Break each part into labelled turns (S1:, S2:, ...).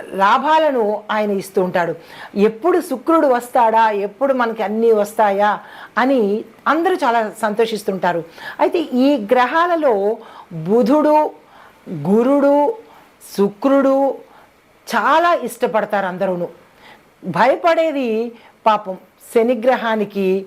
S1: లాభాలను ఆయన ఇస్తూ ఉంటాడు. ఎప్పుడు శుక్రుడు వస్తాడా? ఎప్పుడు మనకి అన్నీ వస్తాయా? అని అందరూ చాలా సంతోషిస్తుంటారు. అయితే ఈ గ్రహాలలో బుధుడు గురుడు శుక్రుడు చాలా ఇష్టపడతారు అందరూను. భయపడేది పాపం శనిగ్రహానికి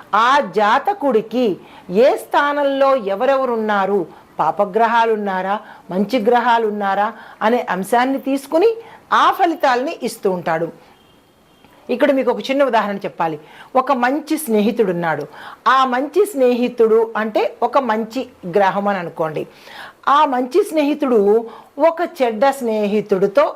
S1: ఆ జాతకుడికి ఏ స్థానంలో ఎవరెవరు ఉన్నారు ఉన్నారా మంచి గ్రహాలు ఉన్నారా అనే అంశాన్ని తీసుకుని ఆ ఫలితాలని ఇస్తూ ఉంటాడు. ఇక్కడ మీకు ఒక చిన్న ఉదాహరణ చెప్పాలి. ఒక మంచి స్నేహితుడు ఉన్నాడు ఆ మంచి స్నేహితుడు అంటే ఒక మంచి గ్రహం అని అనుకోండి. ఆ మంచి స్నేహితుడు ఒక చెడ్డ స్నేహితుడితో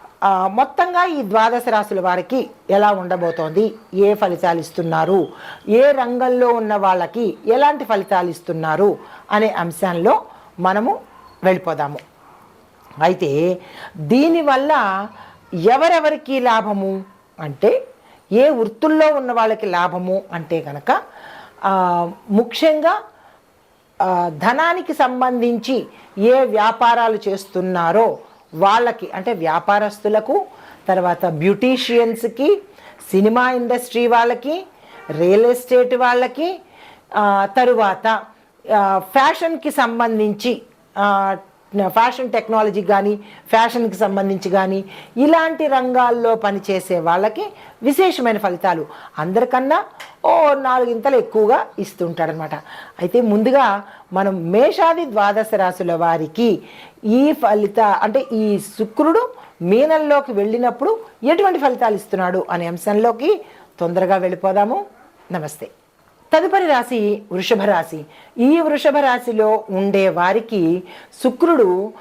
S1: మొత్తంగా ఈ ద్వాదశ రాశుల వారికి ఎలా ఉండబోతోంది? ఏ ఫలితాలు ఇస్తున్నారు? ఏ రంగంలో ఉన్న వాళ్ళకి ఎలాంటి ఫలితాలు ఇస్తున్నారు? అనే అంశంలో మనము వెళ్ళిపోదాము. అయితే దీనివల్ల ఎవరెవరికి లాభము? అంటే ఏ వృత్తుల్లో ఉన్న వాళ్ళకి లాభము? అంటే కనుక ముఖ్యంగా ధనానికి సంబంధించి ఏ వ్యాపారాలు చేస్తున్నారో వాళ్ళకి అంటే వ్యాపారస్తులకు తర్వాత బ్యూటీషియన్స్కి సినిమా ఇండస్ట్రీ వాళ్ళకి రియల్ ఎస్టేట్ వాళ్ళకి తరువాత ఫ్యాషన్కి సంబంధించి ఫ్యాషన్ టెక్నాలజీ కానీ ఫ్యాషన్కి సంబంధించి కానీ ఇలాంటి రంగాల్లో పనిచేసే వాళ్ళకి విశేషమైన ఫలితాలు అందరికన్నా ఓ నాలుగింతలు ఎక్కువగా ఇస్తుంటాడనమాట అయితే ముందుగా మనం మేషాది ద్వాదశ రాశుల వారికి ఈ ఫలిత అంటే ఈ శుక్రుడు మీనంలోకి వెళ్ళినప్పుడు ఎటువంటి ఫలితాలు ఇస్తున్నాడు అనే అంశంలోకి తొందరగా వెళ్ళిపోదాము. నమస్తే. తదుపరి రాశి వృషభ రాశి. ఈ వృషభ రాశిలో ఉండే వారికి శుక్రుడు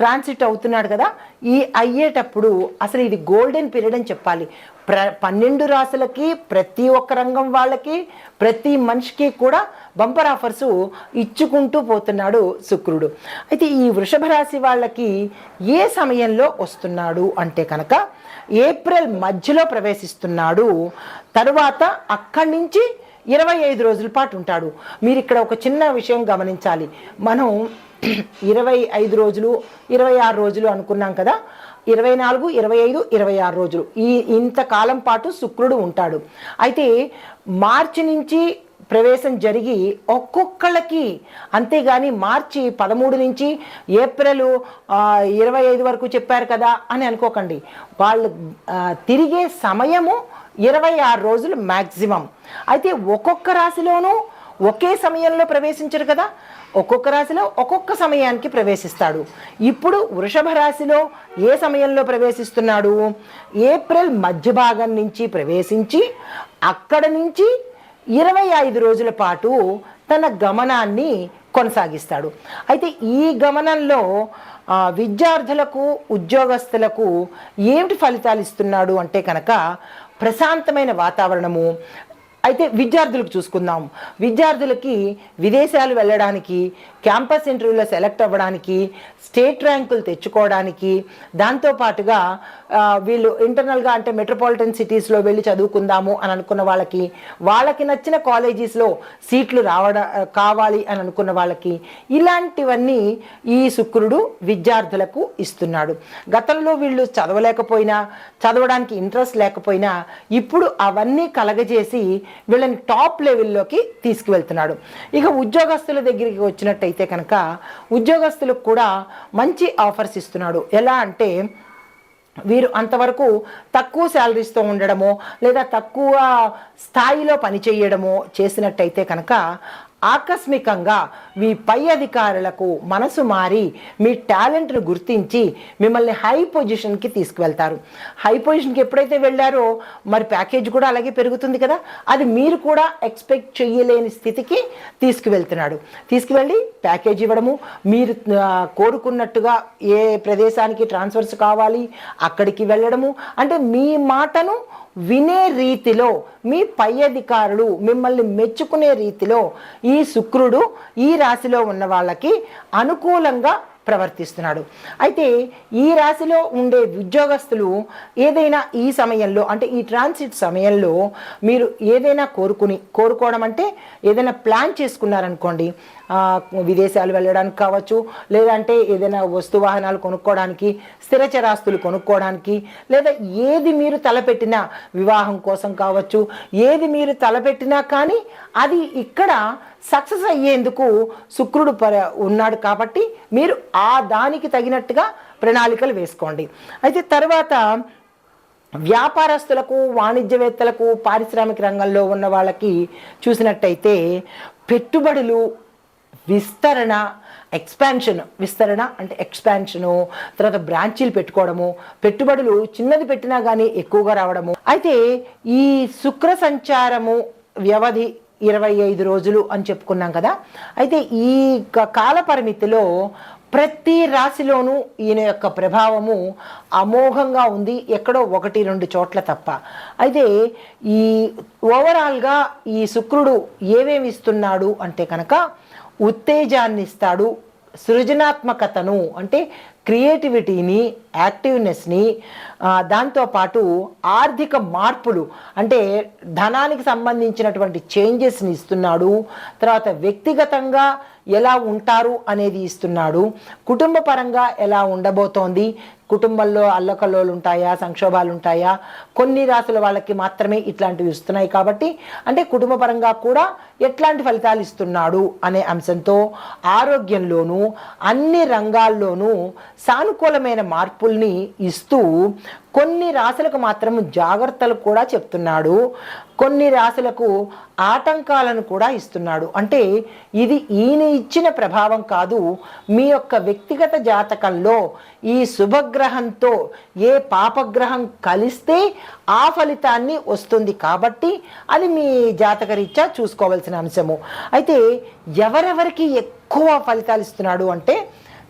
S1: ట్రాన్సిట్ అవుతున్నాడు కదా ఈ అయ్యేటప్పుడు అసలు ఇది గోల్డెన్ పీరియడ్ అని చెప్పాలి. ప్ర పన్నెండు రాశులకి ప్రతి ఒక్క రంగం వాళ్ళకి ప్రతి మనిషికి కూడా బంపర్ ఆఫర్స్ ఇచ్చుకుంటూ పోతున్నాడు శుక్రుడు. అయితే ఈ వృషభ రాశి వాళ్ళకి ఏ సమయంలో వస్తున్నాడు అంటే కనుక ఏప్రిల్ మధ్యలో ప్రవేశిస్తున్నాడు. తరువాత అక్కడి నుంచి ఇరవై ఐదు రోజుల పాటు ఉంటాడు. మీరు ఇక్కడ ఒక చిన్న విషయం గమనించాలి. మనం ఇరవై ఐదు రోజులు ఇరవై ఆరు రోజులు అనుకున్నాం కదా. ఇరవై నాలుగు ఇరవై ఐదు ఇరవై ఆరు రోజులు. ఈ ఇంతకాలం పాటు శుక్రుడు ఉంటాడు. అయితే మార్చి నుంచి ప్రవేశం జరిగి ఒక్కొక్కళ్ళకి అంతేగాని మార్చి పదమూడు నుంచి ఏప్రిల్ ఇరవై ఐదు వరకు చెప్పారు కదా అని అనుకోకండి. వాళ్ళు తిరిగే సమయము ఇరవై ఆరు రోజులు మ్యాక్సిమం అయితే ఒక్కొక్క రాశిలోనూ ఒకే సమయంలో ప్రవేశించరు కదా? ఒక్కొక్క రాశిలో ఒక్కొక్క సమయానికి ప్రవేశిస్తాడు. ఇప్పుడు వృషభ రాశిలో ఏ సమయంలో ప్రవేశిస్తున్నాడు? ఏప్రిల్ మధ్య భాగం నుంచి ప్రవేశించి అక్కడ నుంచి ఇరవై ఐదు రోజుల పాటు తన గమనాన్ని కొనసాగిస్తాడు. అయితే ఈ గమనంలో విద్యార్థులకు ఉద్యోగస్తులకు ఏమిటి ఫలితాలు ఇస్తున్నాడు అంటే కనుక ప్రశాంతమైన వాతావరణము అయితే విద్యార్థులకు చూసుకుందాం. విద్యార్థులకి విదేశాలు వెళ్ళడానికి క్యాంపస్ ఇంటర్వ్యూలో సెలెక్ట్ అవ్వడానికి స్టేట్ ర్యాంకులు తెచ్చుకోవడానికి దాంతోపాటుగా వీళ్ళు ఇంటర్నల్గా అంటే మెట్రోపాలిటన్ సిటీస్లో వెళ్ళి చదువుకుందాము అని అనుకున్న వాళ్ళకి వాళ్ళకి నచ్చిన కాలేజెస్లో సీట్లు రావడ కావాలి అని అనుకున్న వాళ్ళకి ఇలాంటివన్నీ ఈ శుక్రుడు విద్యార్థులకు ఇస్తున్నాడు. గతంలో వీళ్ళు చదవలేకపోయినా చదవడానికి ఇంట్రెస్ట్ లేకపోయినా ఇప్పుడు అవన్నీ కలగజేసి వీళ్ళని టాప్ లెవెల్లోకి తీసుకువెళ్తున్నాడు. ఇక ఉద్యోగస్తుల దగ్గరికి వచ్చినట్టయితే కనుక ఉద్యోగస్తులకు కూడా మంచి ఆఫర్స్ ఇస్తున్నాడు. ఎలా అంటే వీరు అంతవరకు తక్కువ శాలరీస్తో ఉండడమో లేదా తక్కువ స్థాయిలో పనిచేయడము చేసినట్టయితే కనుక ఆకస్మికంగా మీ పై అధికారులకు మనసు మారి మీ టాలెంట్ను గుర్తించి మిమ్మల్ని హై పొజిషన్కి తీసుకువెళ్తారు. హై పొజిషన్కి ఎప్పుడైతే వెళ్ళారో మరి ప్యాకేజ్ కూడా అలాగే పెరుగుతుంది కదా? అది మీరు కూడా ఎక్స్పెక్ట్ చేయలేని స్థితికి తీసుకువెళ్తున్నాడు. తీసుకువెళ్ళి ప్యాకేజ్ ఇవ్వడము మీరు కోరుకున్నట్టుగా ఏ ప్రదేశానికి ట్రాన్స్ఫర్స్ కావాలి అక్కడికి వెళ్ళడము అంటే మీ మాటను వినే రీతిలో మీ పై అధికారులు మిమ్మల్ని మెచ్చుకునే రీతిలో ఈ శుక్రుడు ఈ రాశిలో ఉన్న వాళ్ళకి అనుకూలంగా ప్రవర్తిస్తున్నాడు. అయితే ఈ రాశిలో ఉండే ఉద్యోగస్తులు ఏదైనా ఈ సమయంలో అంటే ఈ ట్రాన్సిట్ సమయంలో మీరు ఏదైనా కోరుకుని కోరుకోవడం అంటే ఏదైనా ప్లాన్ చేసుకున్నారనుకోండి విదేశాలు వెళ్ళడానికి కావచ్చు లేదంటే ఏదైనా వస్తు వాహనాలు కొనుక్కోవడానికి స్థిర చరాస్తులు కొనుక్కోవడానికి లేదా ఏది మీరు తలపెట్టినా వివాహం కోసం కావచ్చు ఏది మీరు తలపెట్టినా కానీ అది ఇక్కడ సక్సెస్ అయ్యేందుకు శుక్రుడు పర ఉన్నాడు కాబట్టి మీరు ఆ దానికి తగినట్టుగా ప్రణాళికలు వేసుకోండి. అయితే తర్వాత వ్యాపారస్తులకు వాణిజ్యవేత్తలకు పారిశ్రామిక రంగంలో ఉన్న వాళ్ళకి చూసినట్టయితే పెట్టుబడులు విస్తరణ ఎక్స్పాన్షన్ విస్తరణ అంటే ఎక్స్పాన్షను తర్వాత బ్రాంచీలు పెట్టుకోవడము పెట్టుబడులు చిన్నది పెట్టినా కానీ ఎక్కువగా రావడము. అయితే ఈ శుక్ర సంచారము వ్యవధి ఇరవై ఐదు రోజులు అని చెప్పుకున్నాం కదా. అయితే ఈ కాల పరిమితిలో ప్రతి రాశిలోనూ ఈయన యొక్క ప్రభావము అమోఘంగా ఉంది ఎక్కడో ఒకటి రెండు చోట్ల తప్ప. అయితే ఈ ఓవరాల్గా ఈ శుక్రుడు ఏమేమి ఇస్తున్నాడు అంటే కనుక ఉత్తేజాన్ని ఇస్తాడు సృజనాత్మకతను అంటే క్రియేటివిటీని యాక్టివ్నెస్ని దాంతోపాటు ఆర్థిక మార్పులు అంటే ధనానికి సంబంధించినటువంటి చేంజెస్ని ఇస్తున్నాడు. తర్వాత వ్యక్తిగతంగా ఎలా ఉంటారు అనేది ఇస్తున్నాడు. కుటుంబ పరంగా ఎలా ఉండబోతోంది? కుటుంబంలో అల్లకల్లోలు ఉంటాయా? సంక్షోభాలు ఉంటాయా? కొన్ని రాసుల వాళ్ళకి మాత్రమే ఇట్లాంటివి ఇస్తున్నాయి కాబట్టి అంటే కుటుంబపరంగా కూడా ఎట్లాంటి ఫలితాలు ఇస్తున్నాడు అనే అంశంతో ఆరోగ్యంలోనూ అన్ని రంగాల్లోనూ సానుకూలమైన మార్పుల్ని ఇస్తూ కొన్ని రాశులకు మాత్రం జాగ్రత్తలు కూడా చెప్తున్నాడు. కొన్ని రాశులకు ఆటంకాలను కూడా ఇస్తున్నాడు. అంటే ఇది ఈయన ఇచ్చిన ప్రభావం కాదు. మీ యొక్క వ్యక్తిగత జాతకంలో ఈ శుభగ్రహంతో ఏ పాపగ్రహం కలిస్తే ఆ ఫలితాన్ని వస్తుంది కాబట్టి అది మీ జాతకరీత్యా చూసుకోవాల్సిన అంశము. అయితే ఎవరెవరికి ఎక్కువ ఫలితాలు ఇస్తున్నాడు అంటే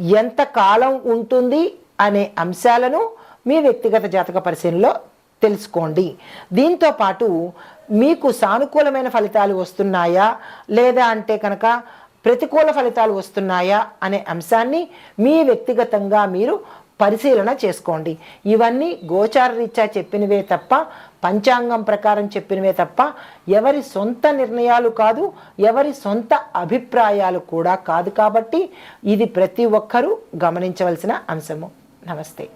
S1: ఎంత కాలం ఉంటుంది అనే అంశాలను మీ వ్యక్తిగత జాతక పరిశీలనలో తెలుసుకోండి. దీంతో పాటు మీకు సానుకూలమైన ఫలితాలు వస్తున్నాయా? లేదా అంటే కనుక ప్రతికూల ఫలితాలు వస్తున్నాయా? అనే అంశాన్ని మీ వ్యక్తిగతంగా మీరు పరిశీలన చేసుకోండి. ఇవన్నీ గోచార రీత్యా చెప్పినవే తప్ప పంచాంగం ప్రకారం చెప్పినవే తప్ప ఎవరి సొంత నిర్ణయాలు కాదు ఎవరి సొంత అభిప్రాయాలు కూడా కాదు కాబట్టి ఇది ప్రతి ఒక్కరూ గమనించవలసిన అంశము. నమస్తే.